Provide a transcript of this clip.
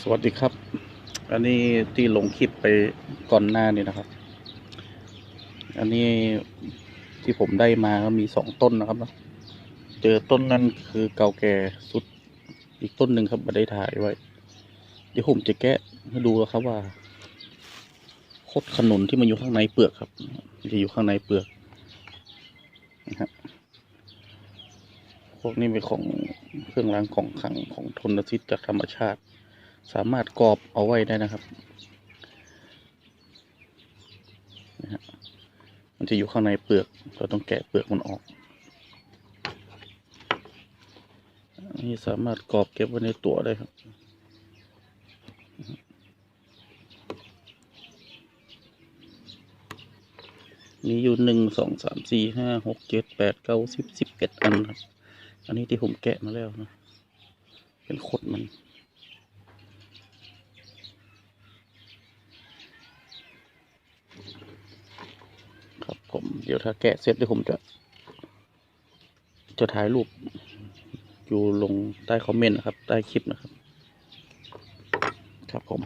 สวัสดีครับ อันนี้ที่ลงคลิปไปก่อนหน้านี่นะครับ อันนี้ที่ผมได้มาก็มีสองต้นนะครับนะเจอต้นนั้นคือเก่าแก่สุดอีกต้นหนึ่งครับมาได้ถ่ายไว้ เดี๋ยวผมจะแกะให้ดูแล้วครับว่าโคดขนุนที่มันอยู่ข้างในเปลือกครับมันจะอยู่ข้างในเปลือกนะฮะพวกนี้เป็นของ เครื่องรางของขังของทนสิทธิ์จากธรรมชาติ สามารถกรอบเอาไว้ได้นะครับนะฮะมันจะอยู่ข้างในเปลือก เราต้องแกะเปลือกมันออกอนนี้สามารถกรอบเก็บไว้ในตัวได้ครับมีอยู่หนึ่งสองสามสี่ห้าหกเจ็ดแปดเก้าสิบสิบเอ็ดอันครับ อันนี้ที่ผมแกะมาแล้วนะ เป็นขดมัน ครับผม เดี๋ยวถ้าแกะเสร็จเดี๋ยวผมจะ จะถ่ายรูป อยู่ลงใต้คอมเมนต์นะครับ ใต้คลิปนะครับ ครับผม